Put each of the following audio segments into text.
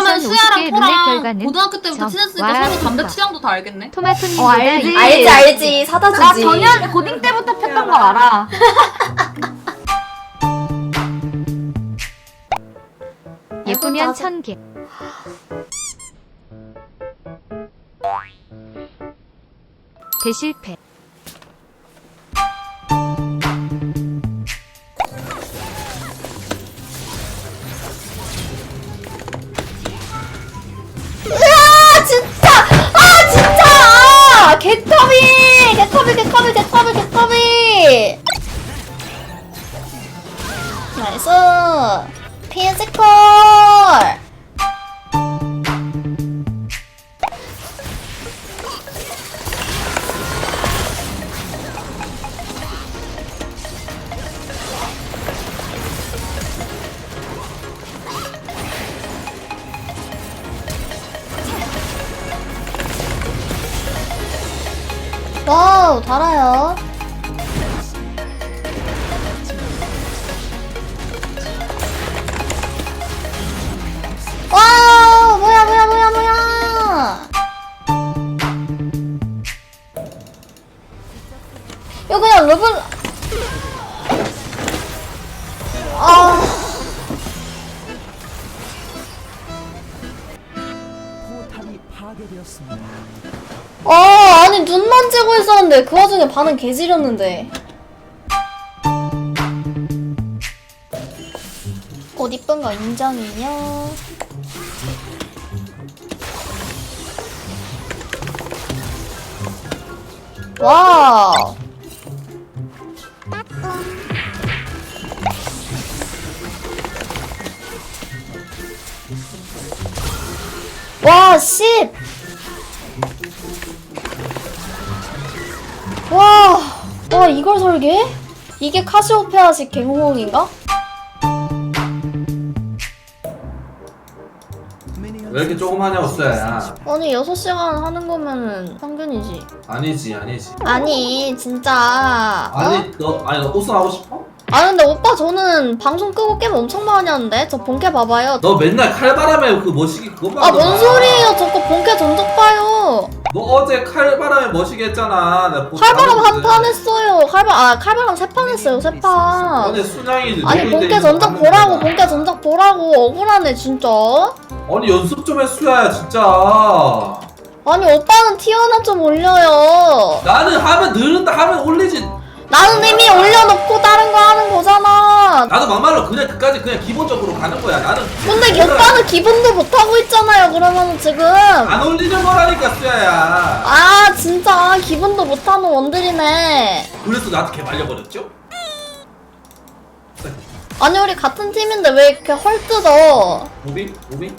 그러면 수야랑 50개 룰렛 토랑 결과는 고등학교 때부터 점. 친했으니까 와, 서로 담배. 취향도 다 알겠네. 토마토님보다 어, 알지. 이- 알지, 알지. 사다 주지. 나 전혀 고딩 때부터 폈던 거 알아. 예쁘면. 천 개. 대실패. 개커비 개커비 나이스! 피지컬 달아요 와우 뭐야 뭐야 뭐야 뭐야. 이거 그냥 르블 아. 포탑이 파괴되었습니다. 아, 아니 눈만 째고 있었는데 그 와중에 반응 개지렸는데. 옷 이쁜 거 인정이요. 와우. 와, 10! 와 이걸 설계해? 이게 카시오페아식 갱호응인가? 왜 이렇게 조금 하냐고 쎄야 아니 6시간 하는 거면은 평균이지 아니지 아니지 아니 진짜 어? 아니 너 아니 너 우승하고 싶어? 아니 근데 오빠 저는 방송 끄고 게임 엄청 많이 하는데 저 본캐 봐봐요 너 맨날 칼바람에 그 머시기 그것만 아뭔 하더라. 소리예요 저거 본캐 전적 봐요 너 어제 칼바람에 머시기 했잖아. 내가 보고 칼바람 한 봤는데. 판 했어요. 칼바 아 칼바람 세 판 했어요 세판. 아니 순양이 아니 누구 본캐 전적 하는 보라고. 본캐 전적 보라고. 억울하네 진짜. 아니 연습 좀 해 수야야 진짜. 아니 오빠는 티어나 좀 올려요. 나는 하면 늘은다 하면 올리지. 나는 이미 올려놓고 다른 거 하는 나도 막말로 그냥 그까지 그냥 기본적으로 가는 거야 나는 근데 이 오빠는 기본도 못하고 있잖아요, 그러면 지금. 안 올리는 거라니까 수야야 아, 진짜 기본도 못하는 원들이네. 그래서 나한테 개 말려버렸죠? 아니, 우리 같은 팀인데 왜 이렇게 헐뜯어? 무빙? 무빙?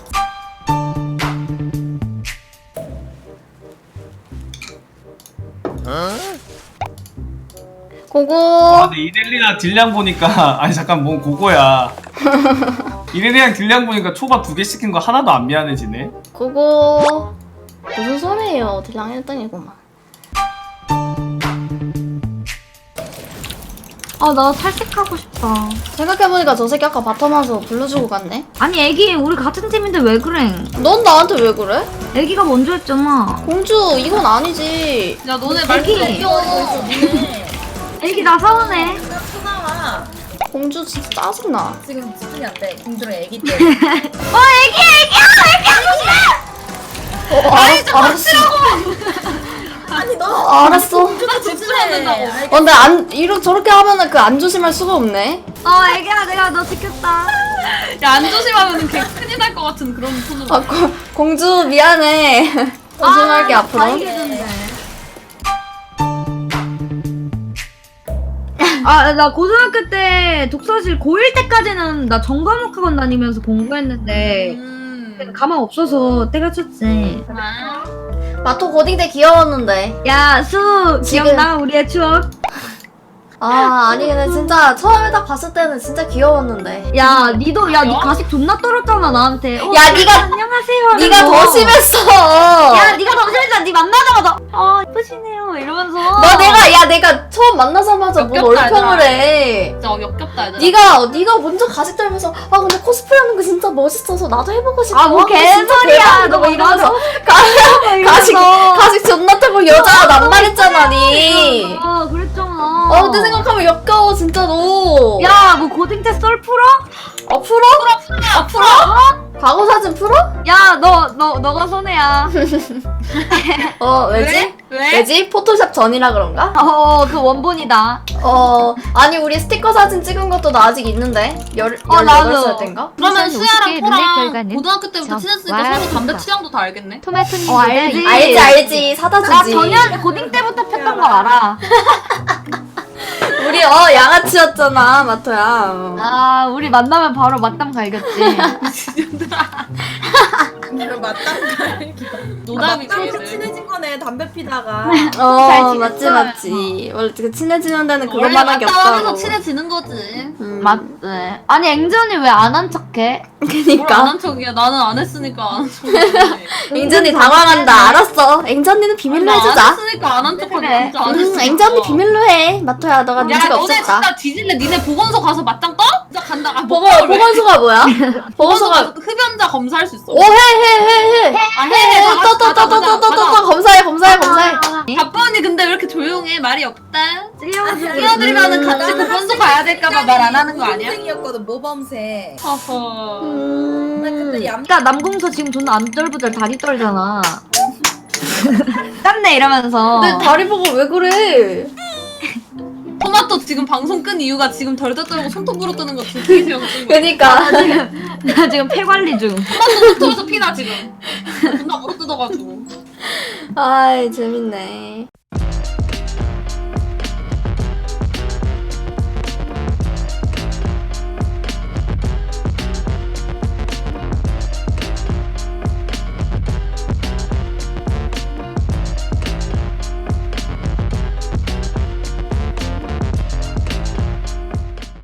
고고. 아, 근데 이렐리나 딜량 보니까 아니 잠깐 뭔 고고야. 이렐리랑 딜량 보니까 초밥 두 개 시킨 거 하나도 안 미안해지네. 고고. 무슨 소리예요? 딜랑 1등이구만. 아, 나 탈색하고 싶다. 생각해보니까 저 새끼 아까 바텀 와서 불러주고 갔네? 아니, 애기, 우리 같은 팀인데 왜 그래? 넌 나한테 왜 그래? 애기가 먼저 했잖아. 공주, 이건 아니지. 야 너네 말투 애기. 애기 나 서운해. 수나와 공주 진짜 짜증나. 지금 집중이 안 돼. 공주랑 애기 때. 어, 애기, 애기야! 애기 하고 싶어! 어, 알았어, 알았어. 아니 너 어, 알았어. 공주가 집중해야 된다고. 어, 근데 안 이렇게 저렇게 하면은 그 안 조심할 수가 없네. 어, 애기야, 내가 너 지켰다. 야 안 조심하면 개 큰일 날 것 같은 그런 톤으로. 아, 고, 공주 미안해. 조심할게 아, 앞으로. 다행이던 아, 나 고등학교 때 독서실 고1 때까지는 나 전과목학원 다니면서 공부했는데 음. 가망 없어서 때가 쳤지. 아. 마토 고딩 때 귀여웠는데. 야, 수 지금- 기억나? 우리의 추억. 아, 아니 근데 진짜 처음에 딱 봤을 때는 진짜 귀여웠는데. 야, 니도 야, 니 가식 존나 떨었잖아 나한테. 어, 야, 니가- 안녕 하세요. 네가. 더 심했어. 야, 네가 더 심했잖아. 네 만나자마자 아 예쁘시네요 이러면서. 너 내가 야 내가 처음 만나자마자 뭘 역겹다, 얼평을 해. 진짜 역겹다 얘들아 네가 네가 먼저 가식 들면서 아 근데 코스프레 하는 거 진짜 멋있어서 나도 해보고 싶어. 아, 뭐 아, 진짜 개소리야. 대박이다. 너막 이러면서. 가, 가식 가식 존나 타고 여자가 낱말했잖아 니. 아 그랬잖아. 어 근데 생각하면 역겨워 진짜 너. 야, 뭐 고딩 때썰 풀어? 어 풀어? 아 풀어? 과거 사진 풀어? 야, 너, 너, 너 가 손해야. 어 왜지? 왜? 왜지? 포토샵 전이라 그런가? 어, 그 원본이다. 어 아니 우리 스티커 사진 찍은 것도 나 아직 있는데 열 어, 18살 나도. 때인가? 그러면 우선 수야랑 50개 포랑 룰렛 결과는 고등학교 때부터 저 친했으니까 서로 담배. 취향도 다 알겠네 토마토님 어, 알지. 알지 알지 사다 나 주지. 전혀 고딩 때부터 폈던 걸 알아. 우리 어 양아치였잖아 마토야. 어. 아, 우리 만나면 바로 맞담 갈겼지. 노담이지 딱 얘들. 친해진 거네 담배 피다가 어잘 지냈어요. 맞지 맞지. 원래 그 친해지는 데는 원래 그것만한 게 맞다하면서 없다고. 친해지는 거지 음. 맞네. 아니, 앵전이 왜 안 한 척해? 뭘 그니까 안한 척이야 나는 안 했으니까 안 한 척이지 앵전이 당황한다. 알았어. 앵전이는 비밀로 안 해주자. 했으니까 안 한 척하지 그래. 진짜 안 음, 했으니까 앵전이 비밀로 해. 마토야 너가 야 눈치가 너네 없었다. 진짜 뒤질래 니네 보건소 가서 맞짱 떠? 진짜 간다 아, 보건 뭐, 보건소가 뭐야? 보건소 보건소가 가서 흡연자 검사할 수 있어 오해해 해 해. 아, 해, 해. 다 같이 가자, 가자, 가자. 또또또또또또 검사해 검사해 검사해. 바쁘니 근데 왜 이렇게 조용해 말이 없다. 끼어들면은 같이 보건소 가야 될까봐 말 안 하는 거 아니야? 모범생이었거든 모범생 허허 나 그때 음. 얌 그니까 남궁서 지금 존나 안절부절 다리 떨잖아. 땀내 이러면서. 내 다리 보고 왜 그래? 토마토 지금 방송 끈 이유가 지금 덜덜 떨고 손톱 부러 뜨는 거 영증 그니까 나 지금 폐 관리 중. 토마토 손톱에서 피나 지금 존나 물어 뜯어가지고 아이 재밌네.